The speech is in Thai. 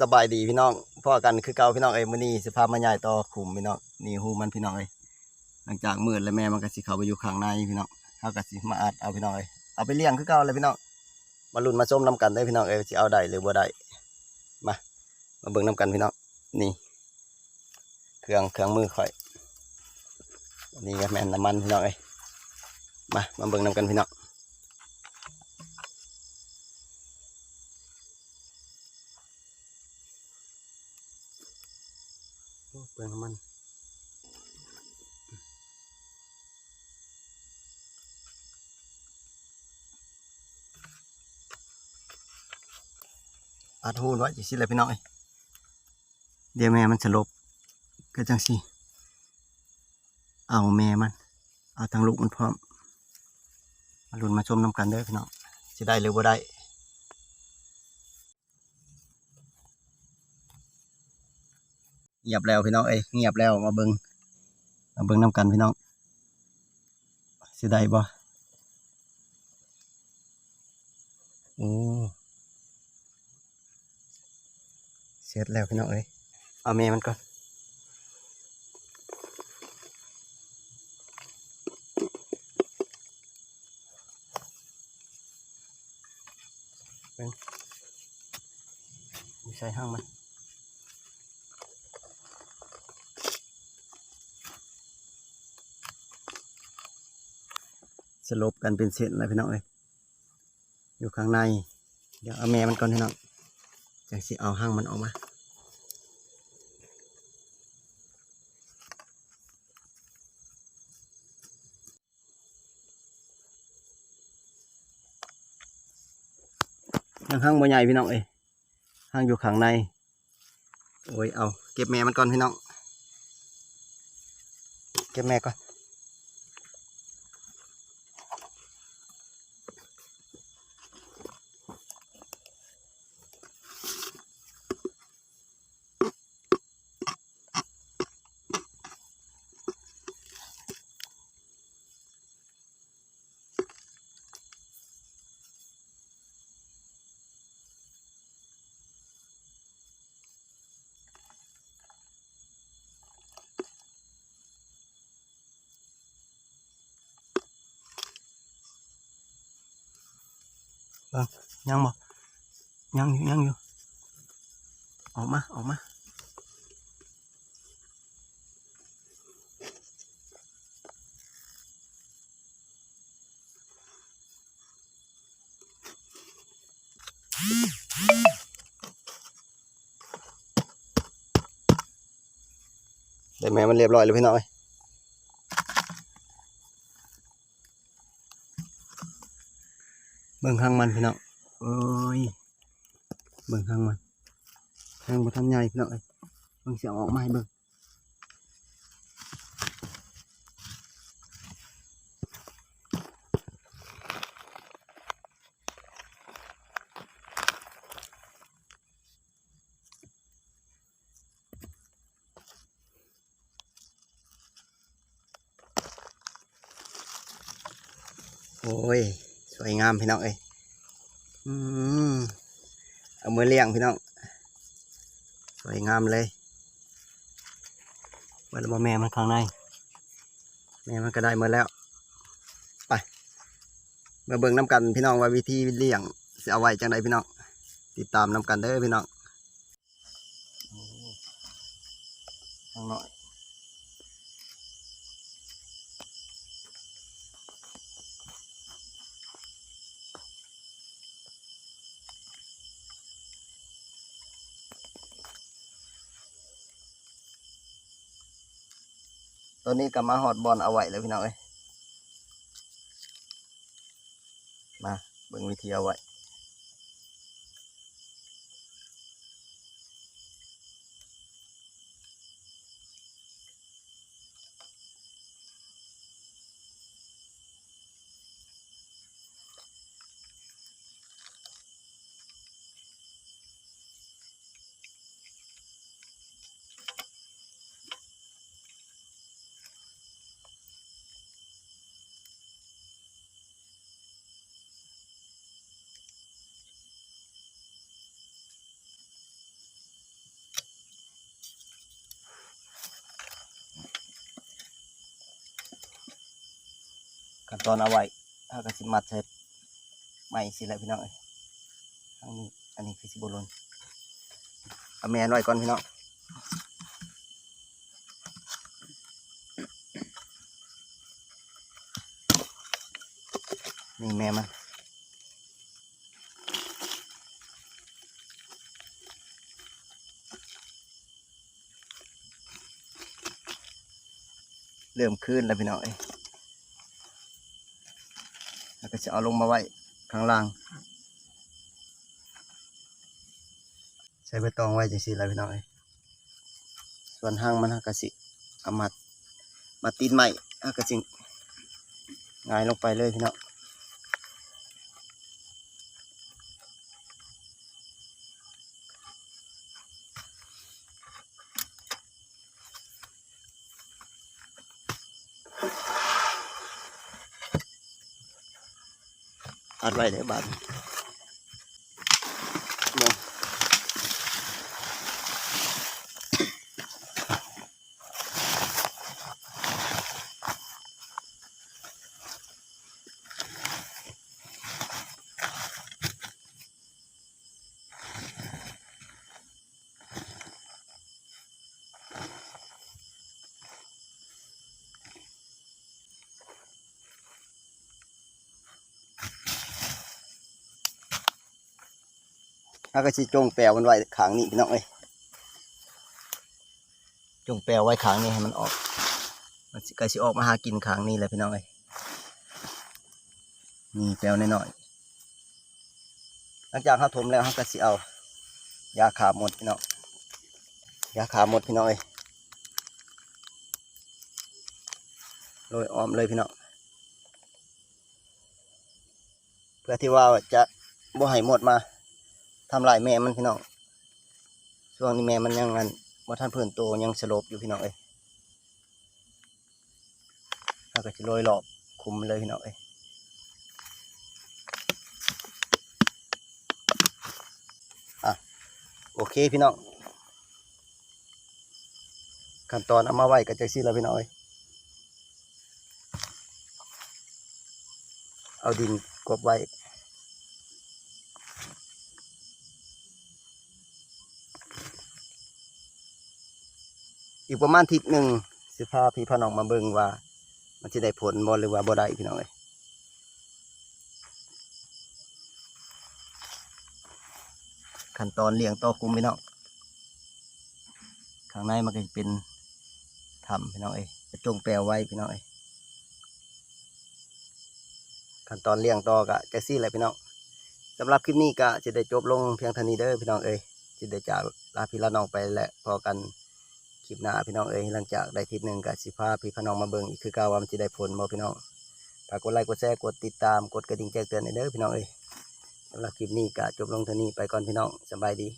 สบายดีพี่น้องพ่อกันคือเก่าพี่น้องเอ้ยมื้อนี้สิพามาใหญ่ต่อขุมพี่น้องนี่ฮูมันพี่น้องเอ้ยหลังจากมืดแล้วแม่มันก็สิเข้าไปอยู่ข้างในพี่น้องเฮาก็สิมาอัดเอาพี่น้องเอ้ยเอาไปเลี้ยงคือเก่าเลยพี่น้องมาลุ้นมาชมนํกันเด้พี่น้องเอ้ยสิเอาได้หรือบ่ได้มามาเบิ่งนํกันพี่น้องนี่เครื่องเครื่องมือข่อยนี่ก็แม่นน้ำมันพี่น้องเอ้ยมามาเบิ่งนํกันพี่น้อง เปลืองมันอัดหูนไว้จังสิเลยพี่น้องเอ้ยเดี๋ยวแม่มันสลบก็จังสิเอาแม่มัน เอาทางลูกมันพร้อมมาลุนมาชมน้ำกันเด้อพี่น้องสิได้หรือบ่ได้ เงียบแล้วพี่น้องเอ้ยเงียบแล้วมาเบิงมาเบิงน้ำกันพี่น้องสิได้บ่โอ้เสร็จแล้วพี่น้องเอ้ยเอาเมมันก่อนเบิ่งใส่ห้างมัน สลบกันเป็นเส้นเลยพี่น้องเอ้ยอยู่ข้างใน เดี๋ยวเอาแม่มันก่อนพี่น้องจังสิเอาห้างมันออกมายังห้างบ่ใหญ่พี่น้องเอ้ยห้างอยู่ข้างใน โอ้ยเอา เก็บแม่มันก่อนพี่น้อง เก็บแม่ก่อน ยังบ่ยังอยู่ยังอยู่ออกมาออกมาได้แม่มันเรียบร้อยแล้วพี่น้อย เบิ่งข้างมันพี่น้องโอ้ยเบิ่งข้างมันข้างบ่ทันใหญ่พี่น้องเอ้ยเบิ่งสิเอาออกมาให้เบิ่งโอ้ยส วยงามพี่น้องเอ้ยอืมเอามือเลี้ยงพี่น้อง สวยงามเลยเมื่อแม่มันข้างใน แม่มันก็ได้มาแล้ว ไป มาเบิ่งน้ำกันพี่น้องว่าวิธีเลี้ยงจะเอาไว้จังไดพี่น้อง ติดตามน้ำกันเด้อพี่น้องโอ้ข้างน้อย ตัวนี้ก็มาหอดบอลเอาไว้เลยพี่น้องเอ้ยมาเบิ่งวิธีเอาไว้ กันตอนเอาไว้ถ้าก็สิมัดใส่ไม้สิแหละพี่น้องอ้ยทางนี้อันนี้คือสิบลนเอาแม่นไว้ก่อนพี่น้องนี่แม่มันเริ่มขึ้นแล้วพี่น้องเอ้ย จะเอาลงมาไว้ข้างล่าง ใช้ใบตองไว้จังซี่แหล้วพี่น้องเอ้ยส่วนห้างมันฮัก็สิอามามาตีนใหม่ฮักกะสิหงายลงไปเลยพี่น้อง อัดไว้เดี๋ยวบาดนี้เนี่ย แล้วก็สิจงแปลวมันไว้ขางนี้พี่น้องเอ้ยจงแปลไว้ขางนี้ให้มันออก มันก็สิออกมาหากินขางนี้แหละพี่น้องเอ้ยนี่แปลวน้อยหลังจากเขาถมแล้วเขาก็สิเอายาขาหมดพี่น้องยาขาหมดพี่น้องเอ้ยโรยอ้อมเลยพี่น้องเพื่อที่ว่าจะบ่ให้หมดมา ทำลายแม่มันพี่น้องช่วงนี้แม่มันยังงันว่าท่านเพื่อนโตยังสลบอยู่พี่น้องเอ้ยถ้าก็จะโรยหลอบคุมเลยพี่น้องเอ้ยอะโอเคพี่น้องขั้นตอนเอามาไว้ก็จซี่แล้วพี่น้องเอ้ยเอาดินกบไว้ อีกประมาณทิศหนึ่งสิพาพี่พน้องมาเบิ่งว่า มันจะได้ผลบ่หรือว่าบ่ได้พี่น้องเอ้ยขั้นตอนเลี้ยงต่อคุมพี่น้องข้างในมันก็จะเป็นถ้ำพี่น้องเอ้ยจะจงแปลไว้พี่น้องเอ้ยขั้นตอนเลี้ยงต่อก็จะซี่แหละพี่น้องสำหรับคลิปนี้ก็จะได้จบลงเพียงเท่านี้เด้อพี่น้องเอ้ยจะได้จากลาพี่ลาน้องไปและพอกัน ลิปหน้าพี่น้องเอ้ยหลังจากได้ทิศหนึ่งกับสิพาพี่พน้องมาเบิ่งอีกคือเก่าว่ามันจะได้ผลบ่พี่น้องฝากกดไลค์กดแชร์กดติดตามกดกระดิ่งแจ้งเตือนให้เด้อพี่น้องเอ้ยสำหรับคลิปนี้ก็จบลงเท่านี้ไปก่อนพี่น้องสบายดี